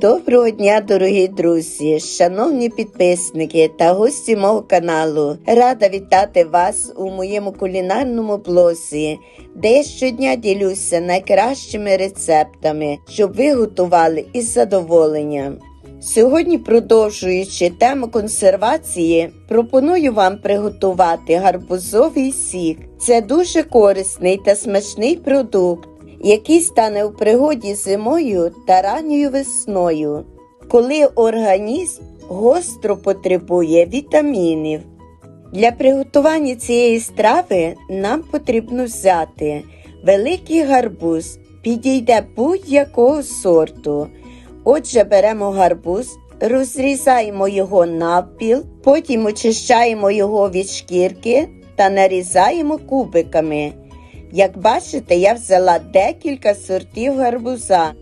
Доброго дня, дорогі друзі, шановні підписники та гості мого каналу. Рада вітати вас у моєму кулінарному блозі, де я щодня ділюся найкращими рецептами, щоб ви готували із задоволенням. Сьогодні, продовжуючи тему консервації, пропоную вам приготувати гарбузовий сік. Це дуже корисний та смачний продукт, який стане у пригоді зимою та ранньою весною, коли організм гостро потребує вітамінів. Для приготування цієї страви нам потрібно взяти великий гарбуз, підійде будь-якого сорту. Отже, беремо гарбуз, розрізаємо його навпіл, потім очищаємо його від шкірки та нарізаємо кубиками. Як бачите, я взяла декілька сортів гарбуза.